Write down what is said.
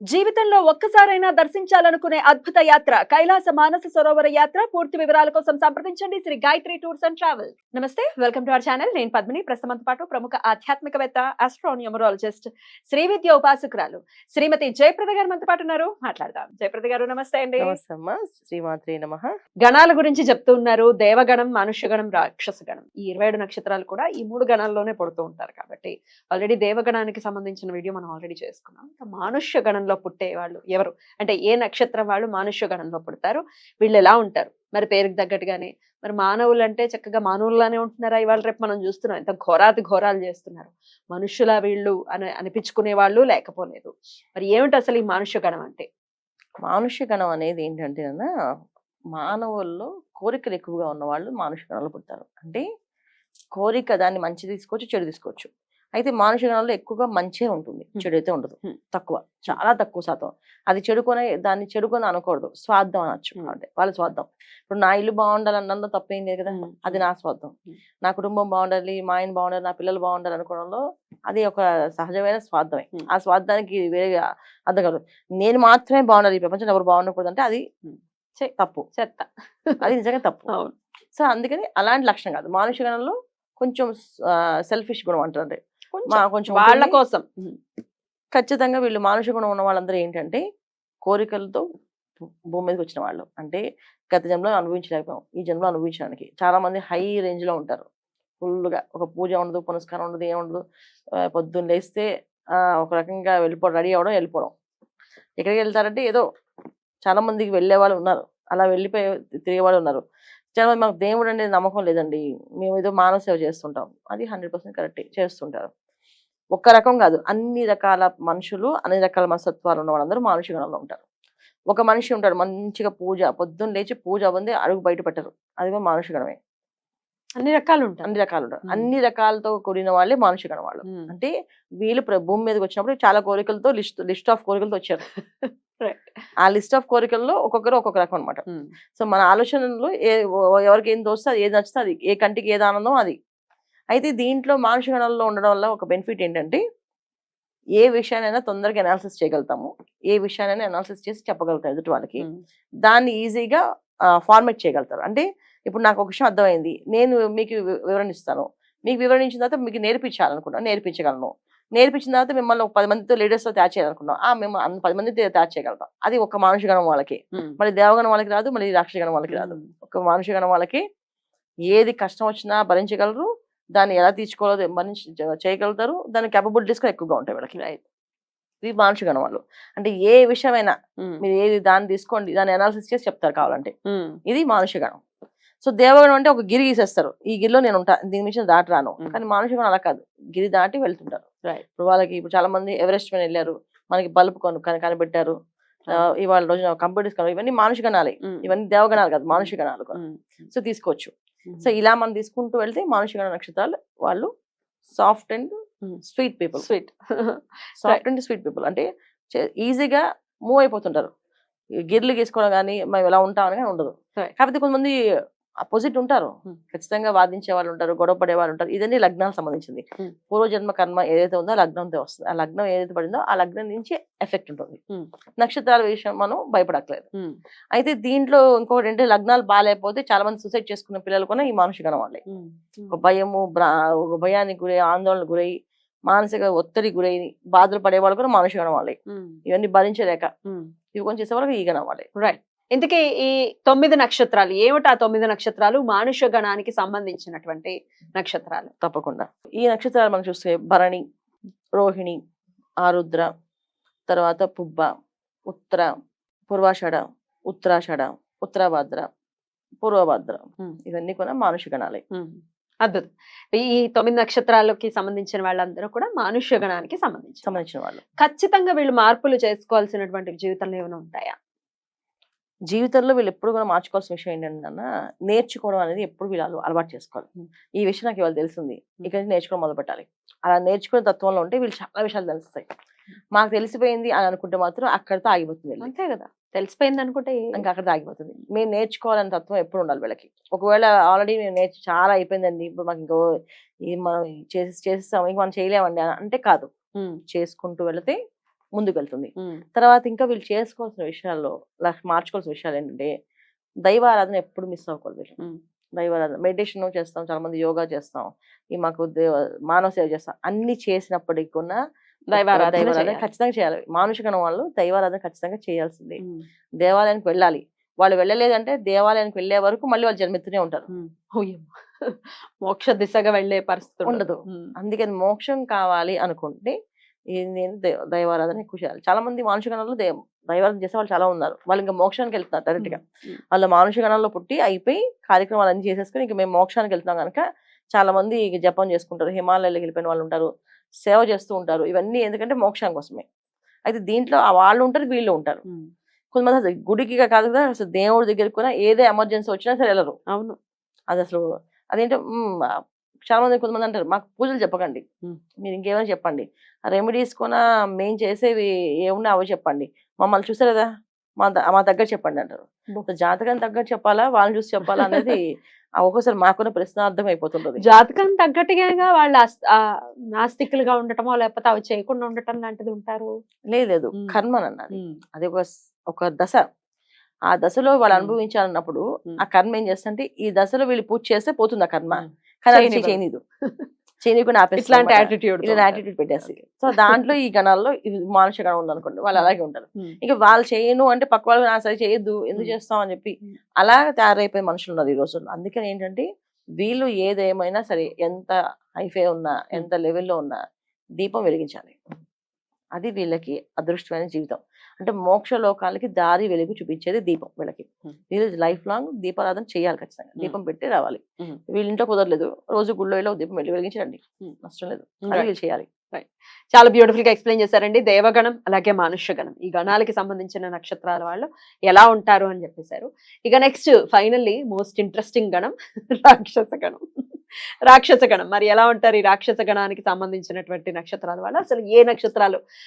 జీవితంలో ఒక్కసారైనా దర్శించాలనుకునే అద్భుత యాత్ర కైలాస మానస సరోవర యాత్ర. పూర్తి వివరాల కోసం సంప్రదించండి. Shri Gayatri tours and travels. నమస్తే వెల్కమ్ టు అవర్ ఛానల్. నేను పద్మిని. ప్రస్తుతంతో పాటు ప్రముఖ ఆధ్యాత్మికవేత్త ఆస్ట్రోన్యూమరాలజిస్ట్ శ్రీ విద్య ఉపాసకురాలు శ్రీమతి జయప్రద గారు మనతో పాటు ఉన్నారు. మాట్లాడదాం. జయప్రద గారు నమస్తే అండి. శ్రీమాత్రే నమ. గణాల గురించి చెప్తూ ఉన్నారు. దేవగణం మనుష్యగణం రాక్షస గణం ఈ ఇరవై ఏడు నక్షత్రాలు కూడా ఈ మూడు గణాల్లోనే పడుతూ ఉంటారు కాబట్టి ఆల్రెడీ దేవగణానికి సంబంధించిన వీడియో మనం ఆల్రెడీ చేసుకున్నాం. మానుష్య గణంలో పుట్టే వాళ్ళు ఎవరు? అంటే ఏ నక్షత్రం వాళ్ళు మానుష్య గణంలో పుడతారు? వీళ్ళు ఎలా ఉంటారు? మరి పేరుకి తగ్గట్టుగానే. మరి మానవులు అంటే చక్కగా మానవుల్లానే ఉంటున్నారా ఇవాళ రేపు మనం చూస్తున్నాం? ఎంత ఘోరాతి ఘోరాలు చేస్తున్నారు. మనుషుల వీళ్ళు అని అనిపించుకునే వాళ్ళు లేకపోలేదు. మరి ఏమిటి అసలు ఈ మానుష్య గణం అంటే? మానుష్య గణం అనేది ఏంటంటే మానవుల్లో కోరికలు ఎక్కువగా ఉన్న వాళ్ళు మానుష్య గణంలో పుడతారు. అంటే కోరిక దాన్ని మంచి తీసుకోవచ్చు చెడు తీసుకోవచ్చు. అయితే మానుష గణంలో ఎక్కువగా మంచే ఉంటుంది. చెడు అయితే ఉండదు. తక్కువ చాలా తక్కువ శాతం. అది చెడుకొని దాన్ని చెడుకొని అనకూడదు. స్వార్థం అనొచ్చు. అంటే వాళ్ళ స్వార్థం. ఇప్పుడు నా ఇల్లు బాగుండాలన్నందులో తప్పేం లేదు కదా. అది నా స్వార్థం. నా కుటుంబం బాగుండాలి మా ఆయన బాగుండాలి నా పిల్లలు బాగుండాలి అనుకోవడంలో అది ఒక సహజమైన స్వార్థమే. ఆ స్వార్థానికి వేరే అర్థం కాదు నేను మాత్రమే బాగుండాలి ఈ ప్రపంచంలో ఎవరు బాగుండకూడదు అంటే అది తప్పు. చెత్త. అది నిజంగా తప్పు. సో అందుకని అలాంటి లక్షణం కాదు. మానుష గణంలో కొంచెం సెల్ఫిష్ గుణం అంటారు కొంచెం వాళ్ళ. కోసం. ఖచ్చితంగా వీళ్ళు మానుష గుణం ఉన్న వాళ్ళందరూ ఏంటంటే కోరికలతో భూమి మీదకి వచ్చిన వాళ్ళు. అంటే గత జన్మలో అనుభవించలేకపోయాం. ఈ జన్మలో అనుభవించడానికి. చాలా మంది హై రేంజ్లో ఉంటారు. ఫుల్గా ఒక పూజ ఉండదు పునస్కారం ఉండదు ఏం ఉండదు. ఆ, పొద్దున్న లేస్తే ఒక రకంగా వెళ్ళిపోవడం రెడీ అవ్వడం వెళ్ళిపోవడం. ఎక్కడికి వెళ్తారంటే ఏదో చాలా మందికి వెళ్ళే వాళ్ళు ఉన్నారు. అలా వెళ్ళిపోయి తిరిగే వాళ్ళు ఉన్నారు. చాలా మాకు దేవుడు అనేది నమ్మకం లేదండి. మేము ఏదో మానవ సేవ చేస్తుంటాం. అది హండ్రెడ్ పర్సెంట్ కరెక్ట్ చేస్తుంటారు. ఒక్క రకం కాదు. అన్ని రకాల మనుషులు అన్ని రకాల మనస్తత్వాలు ఉన్న వాళ్ళందరూ మానుష గణంలో ఉంటారు. ఒక మనిషి ఉంటాడు మంచిగా పూజ పొద్దున్న లేచి పూజ అవ్వంది అడుగు బయట పెట్టరు. అది కూడా మానుష గణమే. అన్ని రకాలు ఉంటాయి అన్ని రకాలు ఉంటారు. అన్ని రకాలతో కూడిన వాళ్ళే మానుష గణం వాళ్ళు. అంటే వీళ్ళు భూమి మీదకి వచ్చినప్పుడు చాలా కోరికలతో లిస్ట్ లిస్ట్ ఆఫ్ కోరికలతో వచ్చారు. ఆ లిస్ట్ ఆఫ్ కోరికల్లో ఒక్కొక్కరు ఒక్కొక్క రకం అనమాట సో మన ఆలోచనలో ఏ ఎవరికి ఏం తోస్తే అది ఏది నచ్చితే అది ఏ కంటికి ఏది ఆనందం అది. అయితే దీంట్లో మానుష గణంలో ఉండడం వల్ల ఒక బెనిఫిట్ ఏంటంటే ఏ విషయానైనా తొందరగా అనాలిసిస్ చేయగలుగుతాము. ఏ విషయానైనా అనాలిసిస్ చేసి చెప్పగలుగుతాం ఎదుటి వాళ్ళకి. దాన్ని ఈజీగా ఫార్మేట్ చేయగలుగుతారు. అంటే ఇప్పుడు నాకు ఒక విషయం అర్థమైంది. నేను మీకు వివరణ ఇస్తాను. మీకు వివరించిన తర్వాత మీకు నేర్పించాలనుకున్నాను నేర్పించగలను. నేర్పించిన తర్వాత మిమ్మల్ని ఒక పది మందితో లీడర్స్తో తయారు చేయాలనుకున్నాం. ఆ మేము అంత పది మందితో తయారు చేయగలుగుతాం. అది ఒక మానుష గణం వాళ్ళకి మళ్ళీ దేవగణం వాళ్ళకి రాదు మళ్ళీ రాక్షస గణం వాళ్ళకి రాదు. ఒక మానుష గణం వాళ్ళకి ఏది కష్టం వచ్చినా భరించగలరు దాన్ని ఎలా తీర్చుకోవాలో భరించి చేయగలుగుతారు. దాని capabilities కూడా ఎక్కువగా ఉంటాయి వీళ్ళకి. రైట్ ఇది మానుష గణం వాళ్ళు. అంటే ఏ విషయమైనా మీరు ఏది దాన్ని తీసుకోండి దాన్ని అనాలిసిస్ చేసి చెప్తారు కావాలంటే. ఇది మానుష గణం సో దేవగణం అంటే ఒక గిరి గీసేస్తారు. ఈ గిరిలో నేను ఉంటా దీని మించిన దాటి రాను. కానీ మానుష గణం అలా కాదు. గిరి దాటి వెళ్తుంటారు. ఇప్పుడు వాళ్ళకి ఇప్పుడు చాలా మంది ఎవరెస్ట్ మీద వెళ్ళారు. మనకి బల్బ్ కొను కని- కనిపెట్టారు. ఇవాళ రోజున కంప్యూటర్స్ కను ఇవన్నీ మానుష గణాలే ఇవన్నీ దేవగణాలు కాదు మానుష గణాలు. సో తీసుకోవచ్చు. సో ఇలా మనం తీసుకుంటూ వెళ్తే మానుష గణ నక్షత్రాలు వాళ్ళు soft and. Sweet people. Sweet. Soft and sweet people. అంటే ఈజీగా మూవ్ అయిపోతుంటారు. గిర్లు గీసుకోవడం కానీ మేము ఎలా ఉంటామని కానీ ఉండదు. కాకపోతే కొంతమంది అపోజిట్ ఉంటారు. ఖచ్చితంగా వాదించే వాళ్ళు ఉంటారు గొడవ పడే వాళ్ళు ఉంటారు. ఇదన్నీ లగ్నాలకు సంబంధించింది. పూర్వజన్మ కర్మ ఏదైతే ఉందో ఆ లగ్నంతో వస్తుంది. ఆ లగ్నం ఏదైతే పడిందో ఆ లగ్నం నుంచి ఎఫెక్ట్ ఉంటుంది. నక్షత్రాల విషయం మనం భయపడట్లేదు అయితే దీంట్లో ఇంకోటి ఏంటంటే లగ్నాలు బాగాలేకపోతే చాలా మంది సూసైడ్ చేసుకున్న పిల్లలు కూడా ఈ మానుష గణం వాళ్ళే ఒక భయము ఒక భయానికి గురై ఆందోళన గురై మానసిక ఒత్తిడి గురై బాధలు పడేవాళ్ళు కూడా మానుష గణం వాళ్ళే ఇవన్నీ భరించలేక ఇవి కొంచెం చేసే వాళ్ళకి ఈ గణం వాళ్ళే రైట్ ఇంతకీ ఈ తొమ్మిది నక్షత్రాలు ఏమిటి ఆ తొమ్మిది నక్షత్రాలు? మానుష్య గణానికి సంబంధించినటువంటి నక్షత్రాలు. తప్పకుండా. ఈ నక్షత్రాలు మనం చూస్తే భరణి రోహిణి ఆరుద్ర తర్వాత పుబ్బ ఉత్తర పూర్వాషాఢ ఉత్తరాషాఢ ఉత్తరాభాద్ర పూర్వభాద్ర. ఇవన్నీ కూడా మానుష గణాలే. అద్భుతం. ఈ తొమ్మిది నక్షత్రాలకి సంబంధించిన వాళ్ళందరూ కూడా మానుష్య గణానికి సంబంధించి సంబంధించిన వాళ్ళు. ఖచ్చితంగా వీళ్ళు మార్పులు చేసుకోవాల్సినటువంటి జీవితంలో ఏమైనా ఉంటాయా? జీవితంలో వీళ్ళు ఎప్పుడు కూడా మార్చుకోవాల్సిన విషయం ఏంటంటే నేర్చుకోవడం అనేది ఎప్పుడు వీళ్ళు అలవా- అలవాటు చేసుకోవాలి. ఈ విషయం నాకు ఇవాళ తెలిసింది. ఇక నుంచి నేర్చుకోవడం మొదలు పెట్టాలి అలా నేర్చుకునే తత్వంలో ఉంటే వీళ్ళు చాలా విషయాలు తెలుస్తాయి. మాకు తెలిసిపోయింది అని అనుకుంటే మాత్రం అక్కడితో ఆగిపోతుంది. అంతే కదా! తెలిసిపోయింది అనుకుంటే ఇంకా అక్కడ ఆగిపోతుంది. మేము నేర్చుకోవాలనే తత్వం ఎప్పుడు ఉండాలి వీళ్ళకి. ఒకవేళ ఆల్రెడీ మేము నేర్చు చాలా అయిపోయిందండి. ఇప్పుడు మాకు ఇంకో ఈ మనం చేసి చేస్తాం ఇంక మనం చేయలేమండి అంటే కాదు. చేసుకుంటూ వెళితే ముందుకు వెళ్తుంది ఉమ్, తర్వాత ఇంకా వీళ్ళు చేసుకోవాల్సిన విషయాల్లో మార్చుకోవాల్సిన విషయాలు ఏంటంటే దైవారాధన ఎప్పుడు మిస్ అవ్వకూడదు దైవారాధన మెడిటేషన్ చేస్తాం చాలా మంది యోగా చేస్తాం. ఈ మాకు దేవ మానవ సేవ చేస్తాం. అన్ని చేసినప్పటికీ కూడా దైవారాధన. ఖచ్చితంగా చేయాలి. మానుషికన వాళ్ళు దైవారాధన ఖచ్చితంగా చేయాల్సిందే. దేవాలయానికి వెళ్ళాలి. వాళ్ళు వెళ్ళలేదంటే దేవాలయానికి వెళ్ళే వరకు మళ్ళీ వాళ్ళు జన్మెత్తూనే ఉంటారు. మోక్ష దిశగా వెళ్ళే పరిస్థితి ఉండదు. అందుకని మోక్షం కావాలి అనుకుంటే నేను దైవ- దైవారాధన ఎక్కువ చేయాలి. చాలా మంది మానుషికణంలో దైవ దైవారాధన చేసే వాళ్ళు చాలా ఉన్నారు. వాళ్ళు ఇంకా మోక్షానికి వెళ్తున్నారు డైరెక్ట్గా వాళ్ళ మానుషికణంలో పుట్టి అయిపోయి కార్యక్రమాలు అన్ని చేసేసుకుని ఇంక మేము మోక్షానికి వెళ్తున్నాం కనుక చాలా మంది జపం చేసుకుంటారు. హిమాలయాలకు వెళ్ళిపోయిన వాళ్ళు ఉంటారు. సేవ చేస్తూ ఉంటారు. ఇవన్నీ ఎందుకంటే మోక్షం కోసమే. అయితే దీంట్లో ఆ వాళ్ళు ఉంటారు వీళ్ళు ఉంటారు. కొంతమంది అసలు గుడికి కాదు కదా అసలు దేవుడి దగ్గరికి కూడా ఏదే ఎమర్జెన్సీ వచ్చినా సరే వెళ్ళరు. అవును. అది అసలు అదేంటో చాలా మంది కొంతమంది అంటారు మాకు పూజలు చెప్పకండి. మీరు ఇంకేమైనా చెప్పండి. రెమెడీస్ కూడా మేం చేసేవి ఏమున్నా అవి చెప్పండి. మమ్మల్ని చూసారు కదా మా మా దగ్గర చెప్పండి అంటారు. జాతకం దగ్గర చెప్పాలా? వాళ్ళని చూసి చెప్పాలా అనేది ఒక్కోసారి మాకున్న ప్రశ్నార్థం అయిపోతుంటది. జాతకం తగ్గట్టుగా వాళ్ళు నాస్తికులుగా ఉండటమో లేకపోతే అవి చేయకుండా ఉండటం లాంటిది ఉంటారు? లేదు లేదు. మ్మ్. కర్మ అన్నది అది ఒక ఒక దశ. ఆ దశలో వాళ్ళు. అనుభవించాలన్నప్పుడు. ఆ కర్మ ఏం చేస్తుంటే ఈ దశలో వీళ్ళు పూజ చేస్తే పోతుంది ఆ కర్మ. కానీ. చేయనీదు. ఆపేస్తుంది ఇట్లాంటి. యాటిట్యూడ్ ఇలా యాటిట్యూడ్ పెట్టేసి. సో దాంట్లో ఈ గణాల్లో ఇది మానుష గణం ఉందనుకోండి వాళ్ళు అలాగే ఉంటారు. ఇక వాళ్ళు చేయను అంటే పక్క వాళ్ళు నా సరే చేయొద్దు ఎందుకు. చేస్తాం అని చెప్పి. అలా తయారైపోయే మనుషులు ఉన్నారు ఈ రోజుల్లో. అందుకని ఏంటంటే వీళ్ళు ఏదేమైనా సరే ఎంత హైఫై ఉన్నా ఎంత లెవెల్లో ఉన్నా దీపం వెలిగించాలి. అది వీళ్ళకి అదృష్టమైన జీవితం. అంటే మోక్ష లోకాలకి దారి వెలుగు చూపించేది దీపం వీళ్ళకి. వీళ్ళు లైఫ్ లాంగ్ దీపారాధన చేయాలి ఖచ్చితంగా. దీపం పెట్టి రావాలి. వీళ్ళ ఇంట్లో కుదరలేదు. రోజు గుళ్ళో దీపం వెళ్ళి వెలిగించండి. నష్టం లేదు. అది వీళ్ళు చేయాలి. చాలా బ్యూటిఫుల్గా ఎక్స్ప్లెయిన్ చేశారండి. దేవగణం అలాగే మానుష్య గణం ఈ గణాలకి సంబంధించిన నక్షత్రాల వాళ్ళు ఎలా ఉంటారు అని చెప్పేశారు. ఇక నెక్స్ట్ ఫైనల్లీ మోస్ట్ ఇంట్రెస్టింగ్ గణం రాక్షస గణం. రాక్షస గణం. మరి ఎలా ఉంటారు ఈ రాక్షస గణానికి సంబంధించినటువంటి నక్షత్రాల వాళ్ళు? అసలు ఏ నక్షత్రాలు